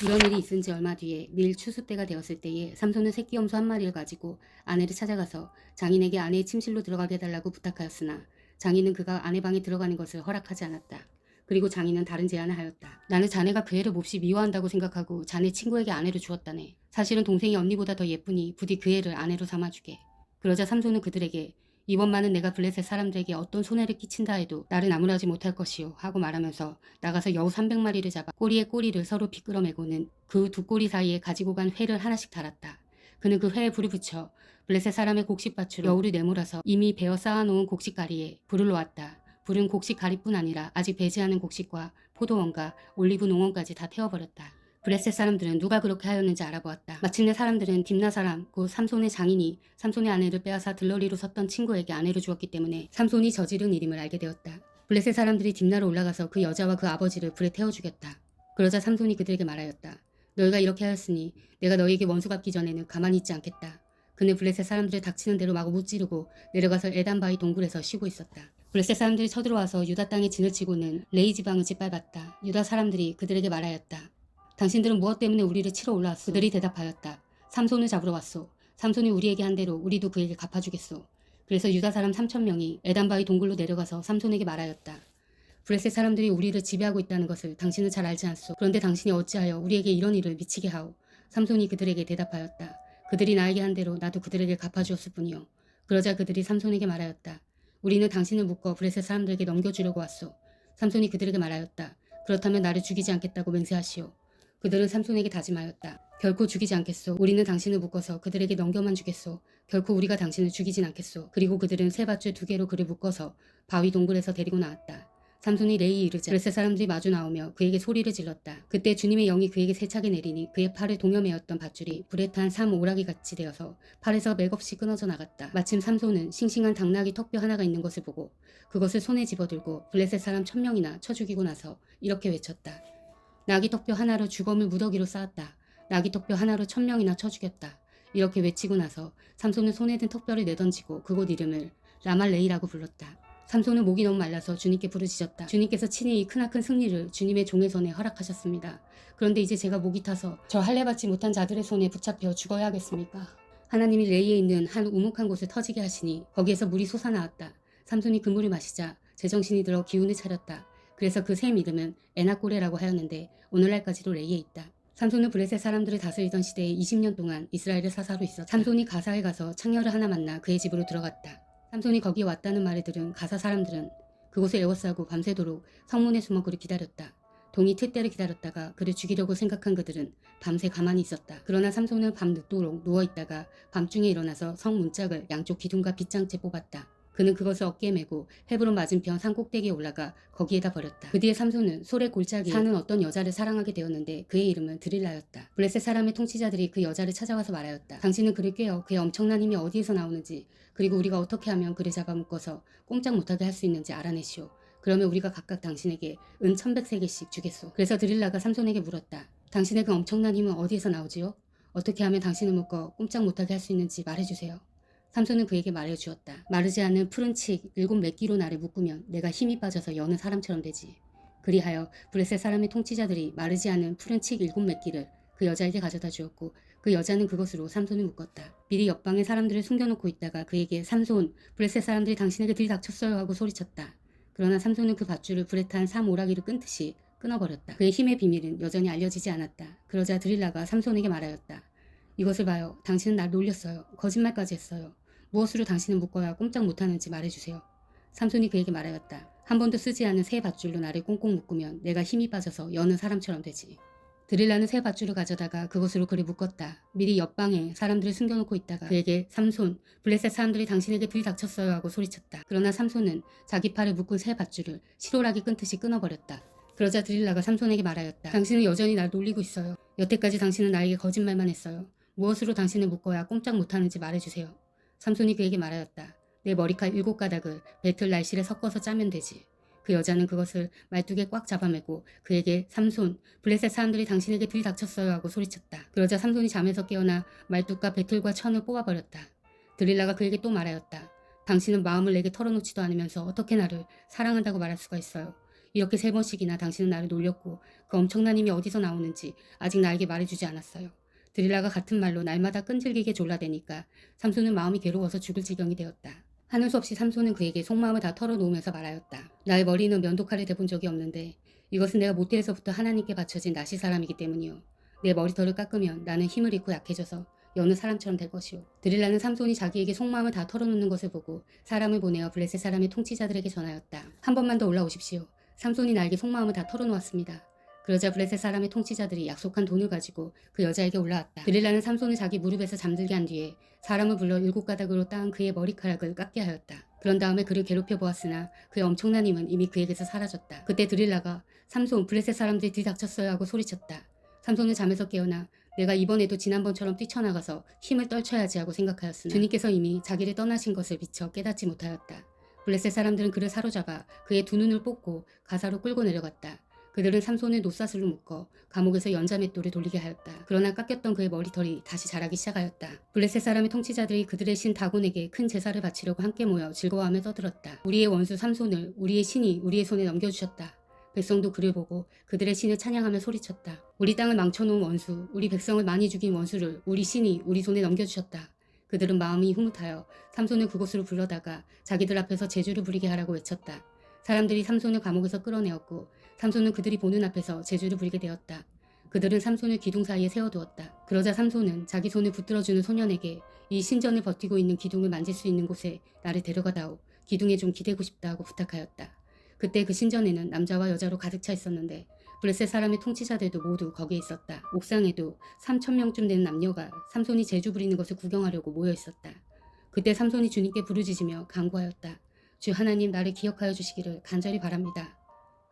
그런 일이 있은 지 얼마 뒤에 밀 추수 때가 되었을 때에 삼손은 새끼 염소 한 마리를 가지고 아내를 찾아가서 장인에게 아내의 침실로 들어가게 해달라고 부탁하였으나 장인은 그가 아내 방에 들어가는 것을 허락하지 않았다. 그리고 장인은 다른 제안을 하였다. 나는 자네가 그 애를 몹시 미워한다고 생각하고 자네 친구에게 아내를 주었다네. 사실은 동생이 언니보다 더 예쁘니 부디 그 애를 아내로 삼아주게. 그러자 삼손은 그들에게 이번만은 내가 블레셋 사람들에게 어떤 손해를 끼친다 해도 나를 나무라지 못할 것이요 하고 말하면서 나가서 여우 300마리를 잡아 꼬리에 꼬리를 서로 비끄러매고는 그 두 꼬리 사이에 가지고 간 회를 하나씩 달았다. 그는 그 회에 불을 붙여 블레셋 사람의 곡식밭으로 여우를 내몰아서 이미 베어 쌓아놓은 곡식가리에 불을 놓았다. 불은 곡식가리뿐 아니라 아직 않은 곡식과 포도원과 올리브 농원까지 다 태워버렸다. 브레셋 사람들은 누가 그렇게 하였는지 알아보았다. 마침내 사람들은 딥나 사람, 곧 삼손의 장인이 삼손의 아내를 빼앗아 들러리로 섰던 친구에게 아내를 주었기 때문에 삼손이 저지른 일임을 알게 되었다. 블레셋 사람들이 딥나로 올라가서 그 여자와 그 아버지를 불에 태워 죽였다. 그러자 삼손이 그들에게 말하였다. 너희가 이렇게 하였으니 내가 너희에게 원수 갚기 전에는 가만히 있지 않겠다. 그는 블레셋 사람들을 닥치는 대로 마구 무찌르고 내려가서 에단바위 동굴에서 쉬고 있었다. 블레셋 사람들이 쳐들어와서 유다 땅에 진을 치고는 레이 지방을 짓밟았다. 유다 사람들이 그들에게 말하였다. 당신들은 무엇 때문에 우리를 치러 올라왔소? 그들이 대답하였다. 삼손을 잡으러 왔소. 삼손이 우리에게 한 대로 우리도 그에게 갚아주겠소. 그래서 유다 사람 3천 명이 에단바위 동굴로 내려가서 삼손에게 말하였다. 브레셋 사람들이 우리를 지배하고 있다는 것을 당신은 잘 알지 않소. 그런데 당신이 어찌하여 우리에게 이런 일을 미치게 하오. 삼손이 그들에게 대답하였다. 그들이 나에게 한 대로 나도 그들에게 갚아주었을 뿐이요. 그러자 그들이 삼손에게 말하였다. 우리는 당신을 묶어 브레셋 사람들에게 넘겨주려고 왔소. 삼손이 그들에게 말하였다. 그렇다면 나를 죽이지 않겠다고 맹세하시오. 그들은 삼손에게 다짐하였다. 결코 죽이지 않겠소. 우리는 당신을 묶어서 그들에게 넘겨만 주겠소. 결코 우리가 당신을 죽이진 않겠소. 그리고 그들은 새 밧줄 두 개로 그를 묶어서 바위 동굴에서 데리고 나왔다. 삼손이 레이 이르자 브레셋 사람들이 마주 나오며 그에게 소리를 질렀다. 그때 주님의 영이 그에게 세차게 내리니 그의 팔을 동여매었던 밧줄이 불에 탄 삼 오라기 같이 되어서 팔에서 맥없이 끊어져 나갔다. 마침 삼손은 싱싱한 당나귀 턱뼈 하나가 있는 것을 보고 그것을 손에 집어들고 블레셋 사람 천 명이나 쳐 죽이고 나서 이렇게 외쳤다. 나귀 턱뼈 하나로 주검을 무더기로 쌓았다. 나귀 턱뼈 하나로 천 명이나 쳐 죽였다. 이렇게 외치고 나서 삼손은 손에 든 턱뼈를 내던지고 그곳 이름을 라말레이라고 불렀다. 삼손은 목이 너무 말라서 주님께 부르짖었다. 주님께서 친히 이 크나큰 승리를 주님의 종의 손에 허락하셨습니다. 그런데 이제 제가 목이 타서 저 할례 받지 못한 자들의 손에 붙잡혀 죽어야 하겠습니까? 하나님이 레이에 있는 한 우묵한 곳을 터지게 하시니 거기에서 물이 솟아나왔다. 삼손이 그 물을 마시자 제정신이 들어 기운을 차렸다. 그래서 그샘 이름은 에나꼬레라고 하였는데 오늘날까지도 레이에 있다. 삼손은 블레셋 사람들을 다스리던 시대에 20년 동안 이스라엘의 사사로 있었다. 삼손이 가사에 가서 창녀를 하나 만나 그의 집으로 들어갔다. 삼손이 거기에 왔다는 말을 들은 가사 사람들은 그곳을 에워싸고 밤새도록 성문에 숨어 그를 기다렸다. 동이 틀 때를 기다렸다가 그를 죽이려고 생각한 그들은 밤새 가만히 있었다. 그러나 삼손은 밤 늦도록 누워있다가 밤중에 일어나서 성 문짝을 양쪽 기둥과 빗장째 뽑았다. 그는 그것을 어깨에 메고 헤브론 맞은편 산 꼭대기에 올라가 거기에다 버렸다. 그 뒤에 삼손은 솔의 골짜기에 사는 어떤 여자를 사랑하게 되었는데 그의 이름은 드릴라였다. 블레셋 사람의 통치자들이 그 여자를 찾아와서 말하였다. 당신은 그를 꿰어 그의 엄청난 힘이 어디에서 나오는지 그리고 우리가 어떻게 하면 그를 잡아묶어서 꼼짝 못하게 할 수 있는지 알아내시오. 그러면 우리가 각각 당신에게 은 1100세계씩 주겠소. 그래서 드릴라가 삼손에게 물었다. 당신의 그 엄청난 힘은 어디에서 나오지요? 어떻게 하면 당신을 묶어 꼼짝 못하게 할 수 있는지 말해주세요. 삼손은 그에게 말해 주었다. 마르지 않은 푸른 칡 일곱 맥기로 나를 묶으면 내가 힘이 빠져서 여는 사람처럼 되지. 그리하여 브레셋 사람의 통치자들이 마르지 않은 푸른 칡 일곱 맥기를 그 여자에게 가져다 주었고 그 여자는 그것으로 삼손을 묶었다. 미리 옆방에 사람들을 숨겨놓고 있다가 그에게 삼손, 브레셋 사람들이 당신에게 들이닥쳤어요 하고 소리쳤다. 그러나 삼손은 그 밧줄을 불에 탄 삼오라기를 끊듯이 끊어버렸다. 그의 힘의 비밀은 여전히 알려지지 않았다. 그러자 드릴라가 삼손에게 말하였다. 이것을 봐요. 당신은 날 놀렸어요. 거짓말까지 했어요. 무엇으로 당신을 묶어야 꼼짝 못하는지 말해주세요. 삼손이 그에게 말하였다. 한 번도 쓰지 않은 새 밧줄로 나를 꽁꽁 묶으면 내가 힘이 빠져서 여는 사람처럼 되지. 드릴라는 새 밧줄을 가져다가 그것으로 그를 묶었다. 미리 옆방에 사람들을 숨겨놓고 있다가 그에게 삼손, 블레셋 사람들이 당신에게 들이닥쳤어요 하고 소리쳤다. 그러나 삼손은 자기 팔을 묶은 새 밧줄을 실오라기 끊듯이 끊어버렸다. 그러자 드릴라가 삼손에게 말하였다. 당신은 여전히 날 놀리고 있어요. 여태까지 당신은 나에게 거짓말만 했어요. 무엇으로 당신을 묶어야 꼼짝 못하는지 말해주세요. 삼손이 그에게 말하였다. 내 머리칼 일곱 가닥을 배틀 날실에 섞어서 짜면 되지. 그 여자는 그것을 말뚝에 꽉 잡아매고 그에게 삼손, 블레셋 사람들이 당신에게 들이닥쳤어요 하고 소리쳤다. 그러자 삼손이 잠에서 깨어나 말뚝과 배틀과 천을 뽑아버렸다. 드릴라가 그에게 또 말하였다. 당신은 마음을 내게 털어놓지도 않으면서 어떻게 나를 사랑한다고 말할 수가 있어요. 이렇게 세 번씩이나 당신은 나를 놀렸고 그 엄청난 힘이 어디서 나오는지 아직 나에게 말해주지 않았어요. 드릴라가 같은 말로 날마다 끈질기게 졸라대니까 삼손은 마음이 괴로워서 죽을 지경이 되었다. 하는 수 없이 삼손은 그에게 속마음을 다 털어놓으면서 말하였다. 나의 머리는 면도칼을 대본 적이 없는데 이것은 내가 모태에서부터 하나님께 바쳐진 나시 사람이기 때문이요. 내 머리털을 깎으면 나는 힘을 잃고 약해져서 여느 사람처럼 될 것이오. 드릴라는 삼손이 자기에게 속마음을 다 털어놓는 것을 보고 사람을 보내어 블레셋 사람의 통치자들에게 전하였다. 한 번만 더 올라오십시오. 삼손이 나에게 속마음을 다 털어놓았습니다. 그러자 블레셋 사람의 통치자들이 약속한 돈을 가지고 그 여자에게 올라왔다. 드릴라는 삼손을 자기 무릎에서 잠들게 한 뒤에 사람을 불러 일곱 가닥으로 따은 그의 머리카락을 깎게 하였다. 그런 다음에 그를 괴롭혀 보았으나 그의 엄청난 힘은 이미 그에게서 사라졌다. 그때 드릴라가 삼손 블레셋 사람들이 뒤닥쳤어요 하고 소리쳤다. 삼손은 잠에서 깨어나 내가 이번에도 지난번처럼 뛰쳐나가서 힘을 떨쳐야지 하고 생각하였으나 주님께서 이미 자기를 떠나신 것을 미처 깨닫지 못하였다. 블레셋 사람들은 그를 사로잡아 그의 두 눈을 뽑고 가사로 끌고 내려갔다. 그들은 삼손을 노사슬로 묶어 감옥에서 연자맷돌을 돌리게 하였다. 그러나 깎였던 그의 머리털이 다시 자라기 시작하였다. 블레셋 사람의 통치자들이 그들의 신 다곤에게 큰 제사를 바치려고 함께 모여 즐거워하며 떠들었다. 우리의 원수 삼손을 우리의 신이 우리의 손에 넘겨주셨다. 백성도 그를 보고 그들의 신을 찬양하며 소리쳤다. 우리 땅을 망쳐놓은 원수, 우리 백성을 많이 죽인 원수를 우리 신이 우리 손에 넘겨주셨다. 그들은 마음이 흐뭇하여 삼손을 그곳으로 불러다가 자기들 앞에서 제주를 부리게 하라고 외쳤다. 사람들이 삼손을 감옥에서 끌어내었고 삼손은 그들이 보는 앞에서 제주를 부리게 되었다. 그들은 삼손을 기둥 사이에 세워두었다. 그러자 삼손은 자기 손을 붙들어주는 소년에게 이 신전을 버티고 있는 기둥을 만질 수 있는 곳에 나를 데려가다오. 기둥에 좀 기대고 싶다 하고 부탁하였다. 그때 그 신전에는 남자와 여자로 가득 차 있었는데 블레셋 사람의 통치자들도 모두 거기에 있었다. 옥상에도 3천 명쯤 되는 남녀가 삼손이 제주 부리는 것을 구경하려고 모여 있었다. 그때 삼손이 주님께 부르짖으며 간구하였다. 주 하나님 나를 기억하여 주시기를 간절히 바랍니다.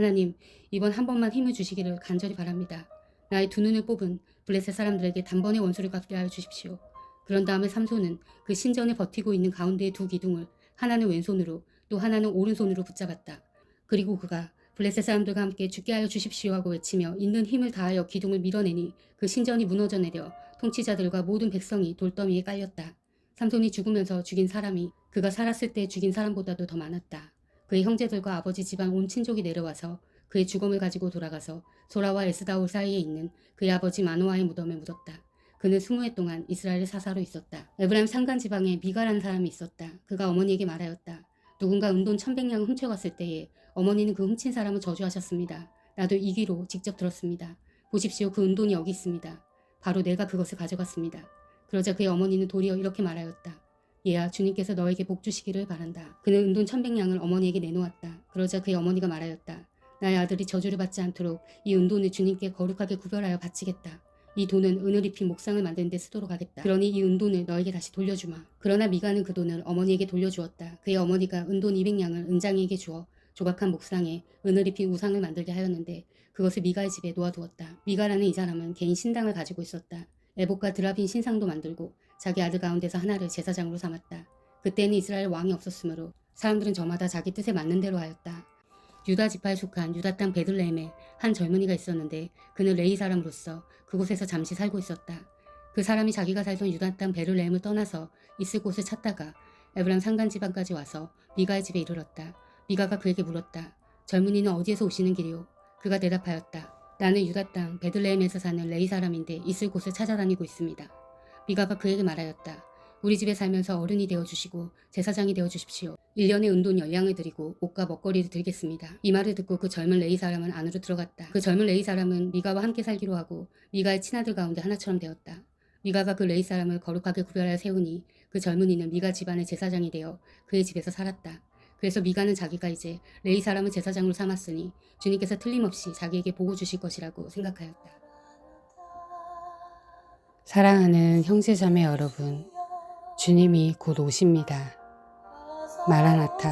하나님 이번 한 번만 힘을 주시기를 간절히 바랍니다. 나의 두 눈을 뽑은 블레셋 사람들에게 단번에 원수를 갚게 하여 주십시오. 그런 다음에 삼손은 그 신전에 버티고 있는 가운데의 두 기둥을 하나는 왼손으로 또 하나는 오른손으로 붙잡았다. 그리고 그가 블레셋 사람들과 함께 죽게 하여 주십시오 하고 외치며 있는 힘을 다하여 기둥을 밀어내니 그 신전이 무너져 내려 통치자들과 모든 백성이 돌더미에 깔렸다. 삼손이 죽으면서 죽인 사람이 그가 살았을 때 죽인 사람보다도 더 많았다. 그의 형제들과 아버지 집안 온 친족이 내려와서 그의 죽음을 가지고 돌아가서 소라와 에스다올 사이에 있는 그의 아버지 마노아의 무덤에 묻었다. 그는 스무 해 동안 이스라엘 사사로 있었다. 에브라임 상간 지방에 미가라는 사람이 있었다. 그가 어머니에게 말하였다. 누군가 은돈 천백냥을 훔쳐갔을 때에 어머니는 그 훔친 사람을 저주하셨습니다. 나도 이 귀로 직접 들었습니다. 보십시오. 그 은돈이 여기 있습니다. 바로 내가 그것을 가져갔습니다. 그러자 그의 어머니는 도리어 이렇게 말하였다. 얘야 주님께서 너에게 복 주시기를 바란다. 그는 은돈 천백냥을 어머니에게 내놓았다. 그러자 그의 어머니가 말하였다. 나의 아들이 저주를 받지 않도록 이 은돈을 주님께 거룩하게 구별하여 바치겠다. 이 돈은 은을 입힌 목상을 만드는 데 쓰도록 하겠다. 그러니 이 은돈을 너에게 다시 돌려주마. 그러나 미가는 그 돈을 어머니에게 돌려주었다. 그의 어머니가 은돈 200냥을 은장이에게 주어 조각한 목상에 은을 입힌 우상을 만들게 하였는데 그것을 미가의 집에 놓아두었다. 미가라는 이 사람은 개인 신당을 가지고 있었다. 에복과 드라빈 신상도 만들고 자기 아들 가운데서 하나를 제사장으로 삼았다. 그때는 이스라엘 왕이 없었으므로 사람들은 저마다 자기 뜻에 맞는 대로 하였다. 유다 지파에 속한 유다 땅 베들레헴에 한 젊은이가 있었는데 그는 레이 사람으로서 그곳에서 잠시 살고 있었다. 그 사람이 자기가 살던 유다 땅 베들레헴을 떠나서 있을 곳을 찾다가 에브람 상간 지방까지 와서 미가의 집에 이르렀다. 미가가 그에게 물었다. 젊은이는 어디에서 오시는 길이오? 그가 대답하였다. 나는 유다 땅 베들레헴에서 사는 레이 사람인데 있을 곳을 찾아다니고 있습니다. 미가가 그에게 말하였다. 우리 집에 살면서 어른이 되어 주시고 제사장이 되어 주십시오. 1년에 은돈 열량을 드리고 옷과 먹거리를 드리겠습니다. 이 말을 듣고 그 젊은 레이 사람은 안으로 들어갔다. 그 젊은 레이 사람은 미가와 함께 살기로 하고 미가의 친아들 가운데 하나처럼 되었다. 미가가 그 레이 사람을 거룩하게 구별하여 세우니 그 젊은이는 미가 집안의 제사장이 되어 그의 집에서 살았다. 그래서 미가는 자기가 이제 레이 사람을 제사장으로 삼았으니 주님께서 틀림없이 자기에게 복을 주실 것이라고 생각하였다. 사랑하는 형제자매 여러분, 주님이 곧 오십니다. 마라나타.